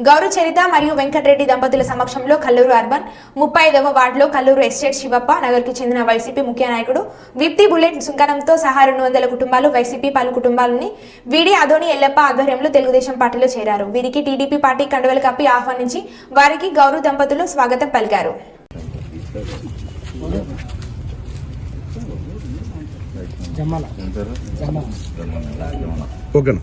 గౌరు చరిత మరియు వెంకటరెడ్డి దంపతుల సమక్షంలో కల్లూరు అర్బన్ ముప్పై ఐదవ వార్డులో కల్లూరు ఎస్టేట్ శివప్ప నగర్కి చెందిన వైసీపీ ముఖ్య నాయకుడు విప్తి బుల్లెట్ సుంకరంతో సహా రెండు వందల కుటుంబాలు వైసీపీ పలు కుటుంబాలని వీడి అదోని ఎల్లప్ప ఆధ్వర్యంలో తెలుగుదేశం పార్టీలో చేరారు. వీరికి టీడీపీ పార్టీ కండువలు కప్పి ఆహ్వానించి వారికి గౌరు దంపతులు స్వాగతం పలికారు. ఓకేనా?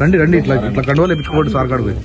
రండి రండి ఇట్లా ఇట్లా కండువలు వేపించుకోండి సార్ కాడికి పోయి.